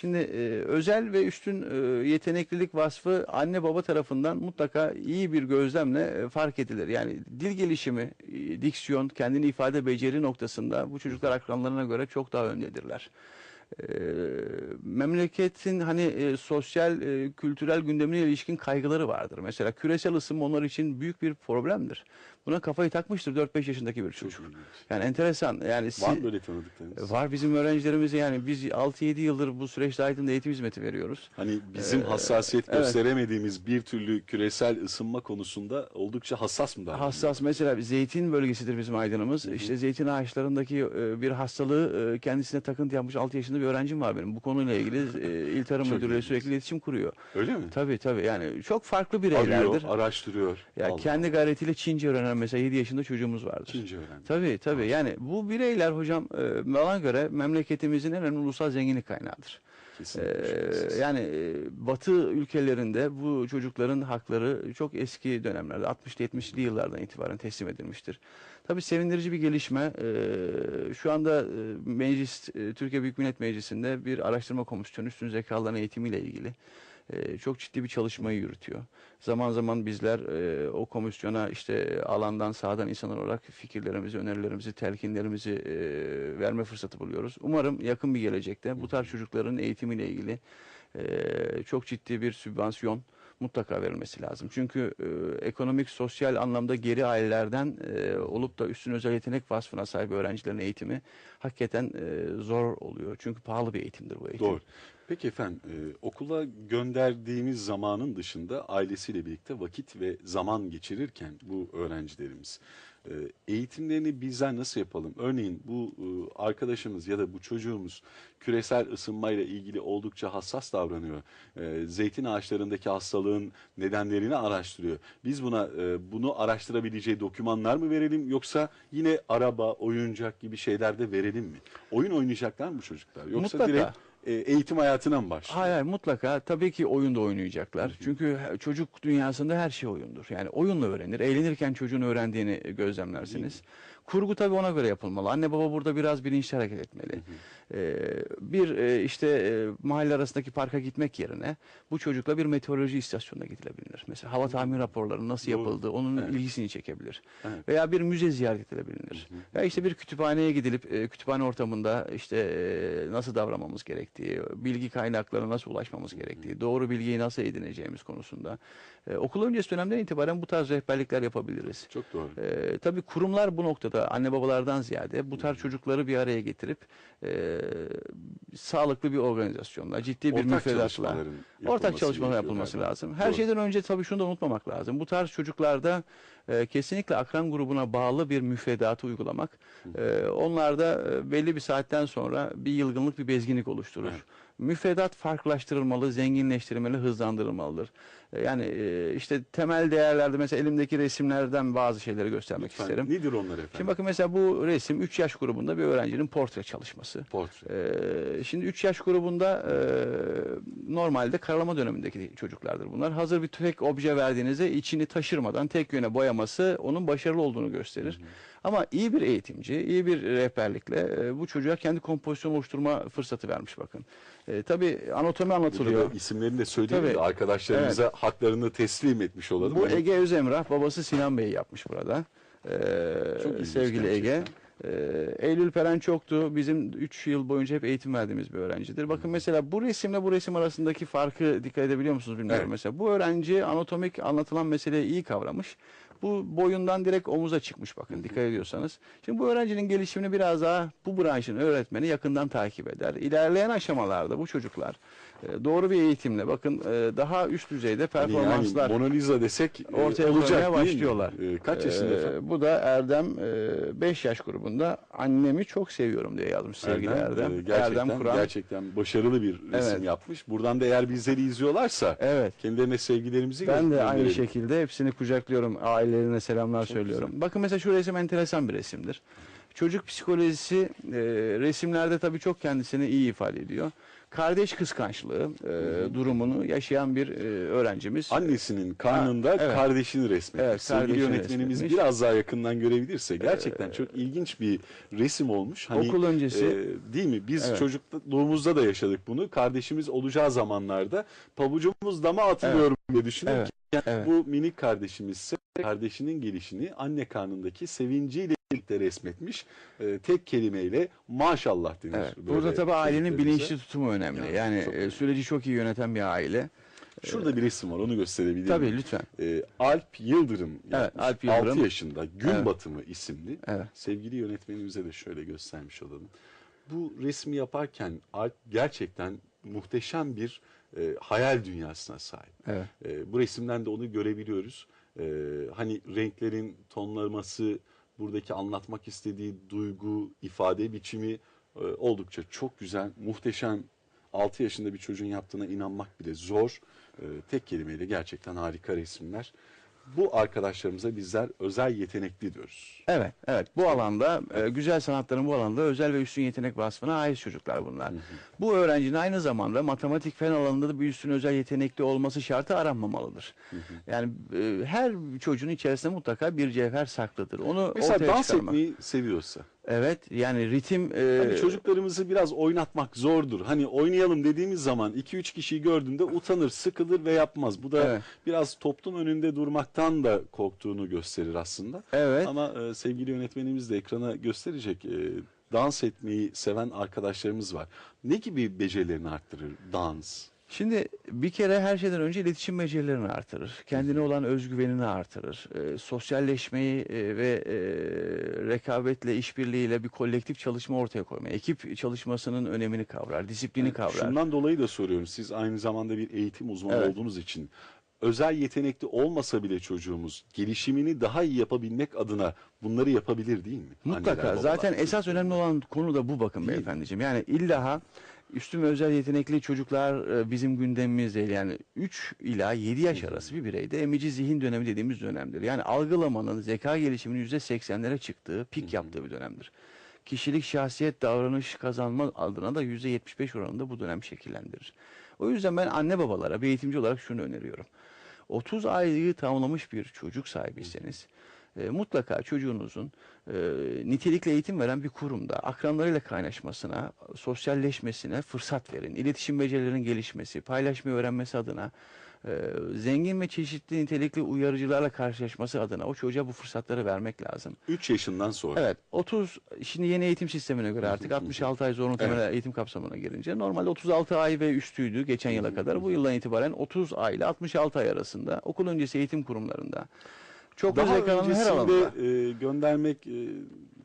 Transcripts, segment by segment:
Şimdi e, özel ve üstün e, yeteneklilik vasfı anne baba tarafından mutlaka iyi bir gözlemle e, fark edilir. Yani dil gelişimi, e, diksiyon, kendini ifade beceri noktasında bu çocuklar akranlarına göre çok daha öndedirler. E, memleketin hani e, sosyal, e, kültürel gündemine ilişkin kaygıları vardır. Mesela küresel ısınma onlar için büyük bir problemdir. Buna kafayı takmıştır 4-5 yaşındaki bir çocuk. Yani enteresan. Yani Var mı böyle tanıdıklarınız? Var bizim öğrencilerimiz yani biz 6-7 yıldır bu süreçte Aydın'da eğitim hizmeti veriyoruz. Hani bizim Ee, hassasiyet evet. gösteremediğimiz bir türlü küresel ısınma konusunda oldukça hassas mı? Hassas mesela zeytin bölgesidir bizim Aydın'ımız. İşte zeytin ağaçlarındaki e, bir hastalığı e, kendisine takıntı yapmış 6 yaşında bir öğrencim var benim. Bu konuyla ilgili İl Tarım Müdürlüğü sürekli iletişim kuruyor. Öyle mi? Tabii tabii yani çok farklı bireylerdir. Arıyor, araştırıyor. Ya Allah. kendi gayretiyle Çince öğrenen mesela 7 yaşında çocuğumuz vardır. Çince öğrendi. Tabii tabii yani bu bireyler hocam e, bana göre memleketimizin en önemli ulusal zenginlik kaynağıdır. Ee, yani e, Batı ülkelerinde bu çocukların hakları çok eski dönemlerde 60'lı 70'li yıllardan itibaren teslim edilmiştir. Tabii sevindirici bir gelişme. Ee, şu anda meclis Türkiye Büyük Millet Meclisi'nde bir araştırma komisyonu üstün zekaların eğitimiyle ilgili e, çok ciddi bir çalışmayı yürütüyor. Zaman zaman bizler e, o komisyona işte alandan sahadan insanlar olarak fikirlerimizi, önerilerimizi, telkinlerimizi e, verme fırsatı buluyoruz. Umarım yakın bir gelecekte bu tarz çocukların eğitimiyle ilgili e, çok ciddi bir sübvansiyon mutlaka verilmesi lazım. Çünkü e, ekonomik, sosyal anlamda geri ailelerden e, olup da üstün özel yetenek vasfına sahip öğrencilerin eğitimi hakikaten e, zor oluyor. Çünkü pahalı bir eğitimdir bu eğitim. Doğru. Peki efendim e, okula gönderdiğimiz zamanın dışında ailesiyle birlikte vakit ve zaman geçirirken bu öğrencilerimiz e, eğitimlerini bizler nasıl yapalım? Örneğin bu e, arkadaşımız ya da bu çocuğumuz küresel ısınmayla ilgili oldukça hassas davranıyor. E, zeytin ağaçlarındaki hastalığın nedenlerini araştırıyor. Biz buna e, bunu araştırabileceği dokümanlar mı verelim yoksa yine araba, oyuncak gibi şeyler de verelim mi? Oyun oynayacaklar mı bu çocuklar? Yoksa Mutlaka. direkt e, eğitim hayatına mı başlıyor? Hayır hayır mutlaka tabii ki oyunda oynayacaklar. Çünkü he- çocuk dünyasında her şey oyundur. Yani oyunla öğrenir. Eğlenirken çocuğun öğrendiğini gözlemlersiniz. Kurgu tabii ona göre yapılmalı. Anne baba burada biraz bilinçli hareket etmeli. Ee, bir e, işte e, mahalle arasındaki parka gitmek yerine bu çocukla bir meteoroloji istasyonuna gidilebilir. Mesela hava tahmin raporları nasıl yapıldı onun Evet. ilgisini çekebilir. Evet. Veya bir müze ziyaret edilebilir. Ya işte bir kütüphaneye gidilip e, kütüphane ortamında işte nasıl davranmamız gerektiği, bilgi kaynaklarına nasıl ulaşmamız gerektiği, doğru bilgiyi nasıl edineceğimiz konusunda. Okul öncesi dönemden itibaren bu tarz rehberlikler yapabiliriz. Çok doğru. Tabii kurumlar bu noktada anne babalardan ziyade bu tarz çocukları bir araya getirip e, sağlıklı bir organizasyonla, ciddi bir Ortak müfredatla, ortak çalışmalar yapılması galiba. lazım. Her Doğru. şeyden önce tabii şunu da unutmamak lazım. Bu tarz çocuklarda e, kesinlikle akran grubuna bağlı bir müfredatı uygulamak, e, onlarda e, belli bir saatten sonra bir yılgınlık, bir bezginlik oluşturur. Evet. Müfredat farklılaştırılmalı, zenginleştirilmeli, hızlandırılmalıdır. E, yani e, işte temel değerlerde mesela elimdeki resimlerden bazı şeyleri göstermek Lütfen. isterim. Nedir onlar efendim? Şimdi bakın mesela bu resim 3 yaş grubunda bir öğrencinin portre çalışması. Portre. Ee, şimdi 3 yaş grubunda e, normalde karalama dönemindeki çocuklardır bunlar. Hazır bir tek obje verdiğinizde içini taşırmadan tek yöne boyaması onun başarılı olduğunu gösterir. Ama iyi bir eğitimci, iyi bir rehberlikle e, bu çocuğa kendi kompozisyon oluşturma fırsatı vermiş bakın. E, tabii anatomi Burada anlatılıyor. da isimlerini de söyleyelim Tabii. de arkadaşlarımıza haklarını teslim etmiş olalım. Bu Hani Ege Özemrah, babası Sinan Bey yapmış burada. Ee, Çok sevgili Ege. Ee, Eylül Peren çoktu. Bizim 3 yıl boyunca hep eğitim verdiğimiz bir öğrencidir. Bakın mesela bu resimle bu resim arasındaki farkı dikkat edebiliyor musunuz bilmiyorum. Evet. Mesela bu öğrenci anatomik anlatılan meseleyi iyi kavramış. Bu boyundan direkt omuza çıkmış bakın dikkat ediyorsanız. Şimdi bu öğrencinin gelişimini biraz daha bu branşın öğretmeni yakından takip eder. İlerleyen aşamalarda bu çocuklar e, doğru bir eğitimle bakın e, daha üst düzeyde hani performanslar yani Mona Lisa desek e, ortaya olacak mi? başlıyorlar. Kaç yaşında Ee, efendim? Bu da Erdem 5 yaş grubunda annemi çok seviyorum diye yazmış sevgili Erdem. e, gerçekten, Erdem Kur'an. gerçekten başarılı bir resim Evet. yapmış. Buradan da eğer bizleri izliyorlarsa Evet. kendilerine sevgilerimizi Ben de aynı şekilde hepsini kucaklıyorum. Ailelerine selamlar Çok söylüyorum. güzel. Bakın mesela şu resim enteresan bir resimdir. Çocuk psikolojisi e, resimlerde tabii çok kendisini iyi ifade ediyor. Kardeş kıskançlığı e, durumunu yaşayan bir e, öğrencimiz. Annesinin karnında Ha, evet. kardeşini resmetmiş. Evet, Sevgili kardeşini yönetmenimiz resmetmiş. biraz daha yakından görebilirse gerçekten çok ilginç bir resim olmuş. Hani Okul öncesi e, değil mi? Biz Evet. çocukluğumuzda da yaşadık bunu. Kardeşimiz olacağı zamanlarda pabucumuz dama atılıyorum diye düşünün Evet. Evet. bu minik kardeşimiz ise kardeşinin gelişini anne karnındaki sevinciyle birlikte resmetmiş. E, tek kelimeyle maşallah denir. Evet. Burada tabii ailenin bilinçli tutumu önemli. Yani Yani, çok e, süreci çok iyi yöneten bir aile. Şurada bir resim var onu gösterebilirim. Tabii lütfen. E, Alp Yıldırım yapmış. Evet, Alp Yıldırım. 6 yaşında Gün Evet. Batımı isimli. Evet. Sevgili yönetmenimize de şöyle göstermiş olalım. Bu resmi yaparken Alp gerçekten muhteşem bir e, hayal dünyasına sahip. Evet. E, bu resimden de onu görebiliyoruz. E, hani renklerin tonlaması, buradaki anlatmak istediği duygu, ifade biçimi e, oldukça çok güzel, muhteşem. 6 yaşında bir çocuğun yaptığına inanmak bile zor. E, tek kelimeyle gerçekten harika resimler. Bu arkadaşlarımıza bizler özel yetenekli diyoruz. Evet, evet. Bu alanda e, güzel sanatların bu alanda özel ve üstün yetenek vasfına ait çocuklar bunlar. Bu öğrencinin aynı zamanda matematik fen alanında da bir üstün özel yetenekli olması şartı aranmamalıdır. Yani e, her çocuğun içerisinde mutlaka bir cevher saklıdır. Onu Mesela ortaya dans çıkarmak. etmeyi seviyorsa. Evet, yani ritim e, Hani çocuklarımızı biraz oynatmak zordur. Hani oynayalım dediğimiz zaman 2-3 kişiyi gördüğünde utanır, sıkılır ve yapmaz. Bu da Evet. biraz toplum önünde durmaktan da korktuğunu gösterir aslında. evet. Ama e, sevgili yönetmenimiz de ekrana gösterecek. E, dans etmeyi seven arkadaşlarımız var. Ne gibi becerilerini arttırır dans? Şimdi bir kere her şeyden önce iletişim becerilerini artırır. Kendine olan özgüvenini artırır. E, sosyalleşmeyi e, ve e, rekabetle, işbirliğiyle bir kolektif çalışma ortaya koymayı, ekip çalışmasının önemini kavrar, disiplini kavrar. Şundan dolayı da soruyorum. Siz aynı zamanda bir eğitim uzmanı Evet. olduğunuz için özel yetenekli olmasa bile çocuğumuz gelişimini daha iyi yapabilmek adına bunları yapabilir değil mi? Mutlaka. Anneler, Zaten esas önemli olan konu da bu bakın Değil beyefendiciğim. Yani illa üstün ve özel yetenekli çocuklar e, bizim gündemimiz değil. Yani 3 ila 7 yaş arası bir bireyde emici zihin dönemi dediğimiz dönemdir. Yani algılamanın, zeka gelişiminin %80'lere çıktığı, pik yaptığı bir dönemdir. Kişilik, şahsiyet, davranış kazanma adına da %75 oranında bu dönem şekillendirir. O yüzden ben anne babalara bir eğitimci olarak şunu öneriyorum. 30 aylığı tamamlamış bir çocuk sahibiyseniz e, mutlaka çocuğunuzun e, nitelikli eğitim veren bir kurumda akranlarıyla kaynaşmasına, sosyalleşmesine fırsat verin. İletişim becerilerinin gelişmesi, paylaşmayı öğrenmesi adına, e, zengin ve çeşitli nitelikli uyarıcılarla karşılaşması adına o çocuğa bu fırsatları vermek lazım. 3 yaşından sonra. Evet 30 şimdi yeni eğitim sistemine göre artık 66 ay zorunlu temel eğitim kapsamına girince normalde 36 ay ve üstüydü geçen yıla kadar. Bu yıldan itibaren 30 ay ile 66 ay arasında okul öncesi eğitim kurumlarında çok Daha kalanın her alanda. öncesinde e, göndermek e,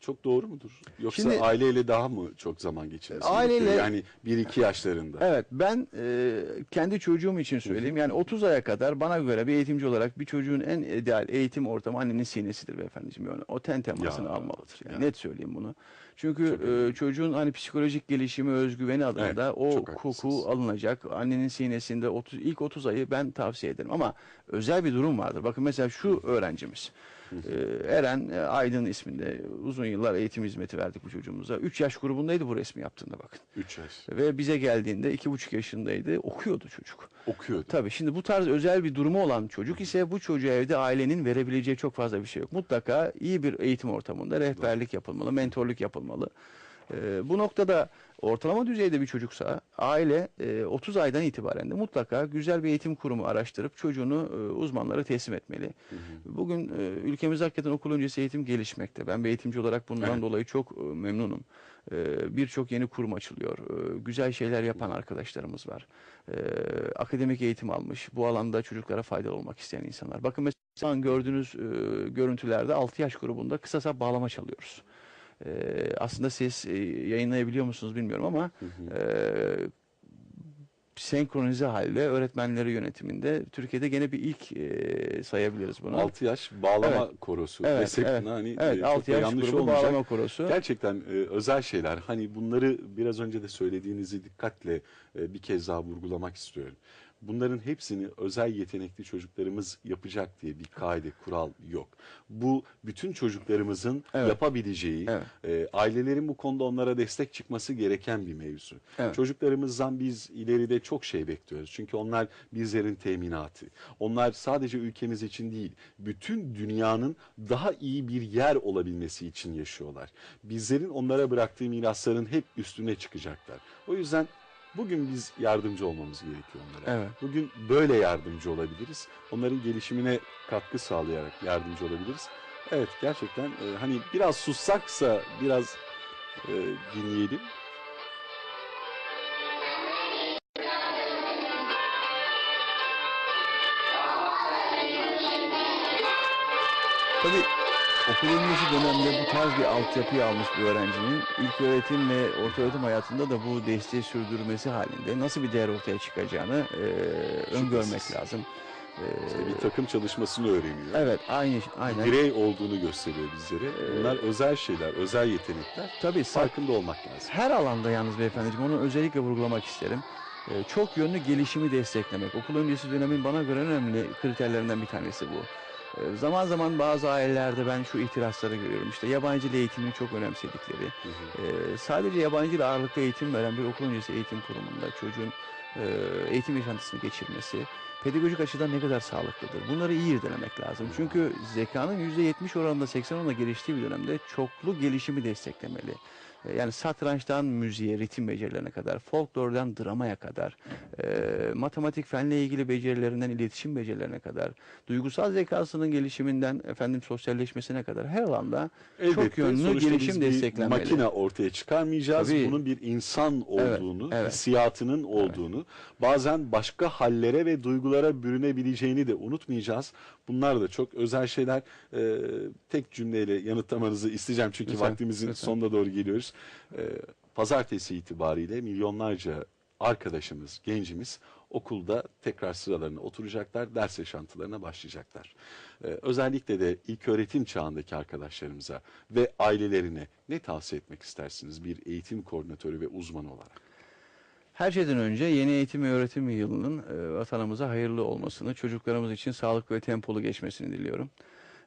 çok doğru mudur? Yoksa Şimdi- aileyle daha mı çok zaman geçirmesi Aileyle- gerekiyor? Yani 1-2 yaşlarında. Evet ben e, kendi çocuğum için söyleyeyim. Yani 30 aya kadar bana göre bir eğitimci olarak bir çocuğun en ideal eğitim ortamı annenin sinesidir beyefendiciğim. Yani o ten temasını Ya, almalıdır. Yani ya. net söyleyeyim bunu. Çünkü Çok e, çocuğun hani psikolojik gelişimi, özgüveni adına Evet, o koku alınacak. Annenin sinesinde 30, ilk 30 ayı ben tavsiye ederim. Ama özel bir durum vardır. Bakın mesela şu öğrencimiz. E, Eren e, Aydın isminde uzun yıllar eğitim hizmeti verdik bu çocuğumuza. 3 yaş grubundaydı bu resmi yaptığında bakın. 3 yaş. Ve bize geldiğinde iki buçuk yaşındaydı. Okuyordu çocuk. Okuyordu. Tabii şimdi bu tarz özel bir durumu olan çocuk ise bu çocuğa evde ailenin verebileceği çok fazla bir şey yok. Mutlaka iyi bir eğitim ortamında rehberlik yapılmalı, mentorluk yapılmalı. Ee, bu noktada ortalama düzeyde bir çocuksa aile e, 30 aydan itibaren de mutlaka güzel bir eğitim kurumu araştırıp çocuğunu e, uzmanlara teslim etmeli. Bugün e, ülkemizde hakikaten okul öncesi eğitim gelişmekte. Ben bir eğitimci olarak bundan Evet. dolayı çok e, memnunum. E, Birçok yeni kurum açılıyor. E, Güzel şeyler yapan arkadaşlarımız var. E, Akademik eğitim almış. Bu alanda çocuklara faydalı olmak isteyen insanlar. Bakın mesela gördüğünüz e, görüntülerde 6 yaş grubunda kısa bağlama çalıyoruz. E, Aslında siz e, yayınlayabiliyor musunuz bilmiyorum ama e, senkronize halde öğretmenleri yönetiminde Türkiye'de gene bir ilk e, sayabiliriz bunu. 6 yaş bağlama korosu Evet, desek evet. hani Evet e, çok 6 da yaş yanlış grubu olmayacak. bağlama korosu. Gerçekten e, özel şeyler. Hani bunları biraz önce de söylediğinizi dikkatle e, bir kez daha vurgulamak istiyorum. Bunların hepsini özel yetenekli çocuklarımız yapacak diye bir kaide, kural yok. Bu bütün çocuklarımızın Evet. yapabileceği, Evet. e, ailelerin bu konuda onlara destek çıkması gereken bir mevzu. Evet. Çocuklarımızdan biz ileride çok şey bekliyoruz. Çünkü onlar bizlerin teminatı. Onlar sadece ülkemiz için değil, bütün dünyanın daha iyi bir yer olabilmesi için yaşıyorlar. Bizlerin onlara bıraktığı mirasların hep üstüne çıkacaklar. O yüzden bugün biz yardımcı olmamız gerekiyor onlara. Evet. Bugün böyle yardımcı olabiliriz. Onların gelişimine katkı sağlayarak yardımcı olabiliriz. Evet gerçekten e, hani biraz sussaksa biraz e, dinleyelim. Tabii okul öncesi dönemde bu tarz bir altyapıyı almış bir öğrencinin ilk öğretim ve orta öğretim hayatında da bu desteği sürdürmesi halinde nasıl bir değer ortaya çıkacağını e, öngörmek lazım. İşte bir takım çalışmasını öğreniyor. evet aynı aynen. Birey olduğunu gösteriyor bizlere. Ee, Bunlar özel şeyler, özel yetenekler. Tabii Farkında olmak lazım. her alanda yalnız beyefendiciğim onu özellikle vurgulamak isterim. Ee, çok yönlü gelişimi desteklemek. Okul öncesi dönemin bana göre önemli kriterlerinden bir tanesi bu. Ee, zaman zaman bazı ailelerde ben şu itirazları görüyorum. İşte yabancı dil eğitimini çok önemsedikleri. Hı hı. Ee, sadece yabancı dil ağırlıklı eğitim veren bir okul öncesi eğitim kurumunda çocuğun e, eğitim yaşantısını geçirmesi pedagojik açıdan ne kadar sağlıklıdır? Bunları iyi irdelemek lazım. Çünkü zekanın %70 oranında 80 oranında geliştiği bir dönemde çoklu gelişimi desteklemeli. E, Yani satrançtan müziğe, ritim becerilerine kadar, folklordan dramaya kadar, e, matematik fenle ilgili becerilerinden iletişim becerilerine kadar, duygusal zekasının gelişiminden efendim sosyalleşmesine kadar her alanda çok Elbette, yönlü sonuçta gelişim desteklenmeli. makine ortaya çıkarmayacağız. Tabii. Bunun bir insan olduğunu, evet. hissiyatının olduğunu, bazen başka hallere ve duygulara bürünebileceğini de unutmayacağız. Bunlar da çok özel şeyler. Ee, tek cümleyle yanıtlamanızı isteyeceğim çünkü Lütfen, vaktimizin lütfen. sonuna doğru geliyoruz. Ee, pazartesi itibariyle milyonlarca arkadaşımız, gencimiz okulda tekrar sıralarına oturacaklar, ders yaşantılarına başlayacaklar. Ee, özellikle de ilk öğretim çağındaki arkadaşlarımıza ve ailelerine ne tavsiye etmek istersiniz bir eğitim koordinatörü ve uzman olarak? Her şeyden önce yeni eğitim ve öğretim yılının e, vatanımıza hayırlı olmasını, çocuklarımız için sağlıklı ve tempolu geçmesini diliyorum.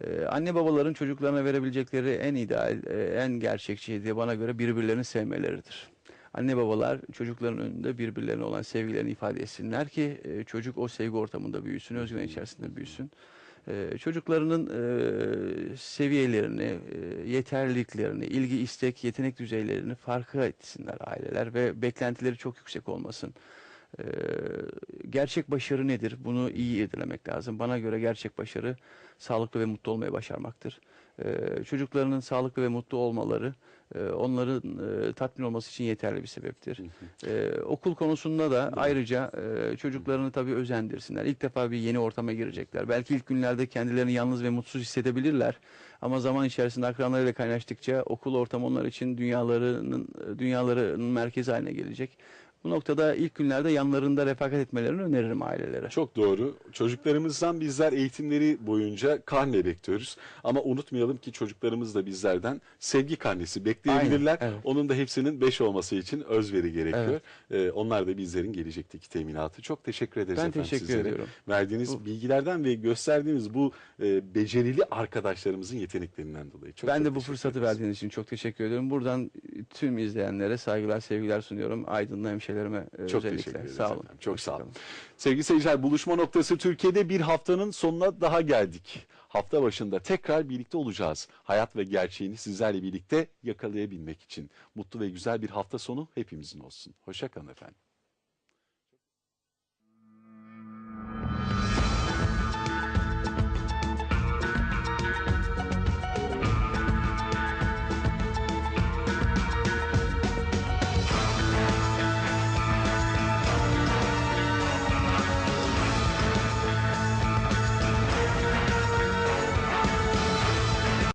E, anne babaların çocuklarına verebilecekleri en ideal, e, en gerçekçi hediye bana göre birbirlerini sevmeleridir. Anne babalar çocukların önünde birbirlerine olan sevgilerini ifade etsinler ki e, çocuk o sevgi ortamında büyüsün, özgüven içerisinde büyüsün. E, çocuklarının e, seviyelerini, e, yeterliliklerini, ilgi, istek, yetenek düzeylerini farkı etsinler aileler ve beklentileri çok yüksek olmasın. E, gerçek başarı nedir? Bunu iyi irdelemek lazım. Bana göre gerçek başarı sağlıklı ve mutlu olmayı başarmaktır. E, çocuklarının sağlıklı ve mutlu olmaları e, onların e, tatmin olması için yeterli bir sebeptir. E, okul konusunda da ayrıca e, çocuklarını tabii özendirsinler. İlk defa bir yeni ortama girecekler. Belki ilk günlerde kendilerini yalnız ve mutsuz hissedebilirler. Ama zaman içerisinde akranlarıyla kaynaştıkça okul ortamı onlar için dünyalarının dünyalarının merkezi haline gelecek. Bu noktada ilk günlerde yanlarında refakat etmelerini öneririm ailelere. Çok doğru. Çocuklarımızdan bizler eğitimleri boyunca karne bekliyoruz. Ama unutmayalım ki çocuklarımız da bizlerden sevgi karnesi bekleyebilirler. Aynen, evet. Onun da hepsinin 5 olması için özveri gerekiyor. Ee, onlar da bizlerin gelecekteki teminatı. Çok teşekkür ederiz Ben efendim teşekkür sizlere. ediyorum. Verdiğiniz Bu- bilgilerden ve gösterdiğiniz bu e, becerili arkadaşlarımızın yeteneklerinden dolayı. Çok ben çok de bu fırsatı ederiz. verdiğiniz için çok teşekkür ediyorum. Buradan tüm izleyenlere saygılar, sevgiler sunuyorum. Aydınlı hemşehrilerime e, Çok özellikle. teşekkür ederiz Sağ olun. efendim. Çok sağ olun. Sevgili seyirciler buluşma noktası Türkiye'de bir haftanın sonuna daha geldik. Hafta başında tekrar birlikte olacağız. Hayat ve gerçeğini sizlerle birlikte yakalayabilmek için. Mutlu ve güzel bir hafta sonu hepimizin olsun. Hoşçakalın efendim.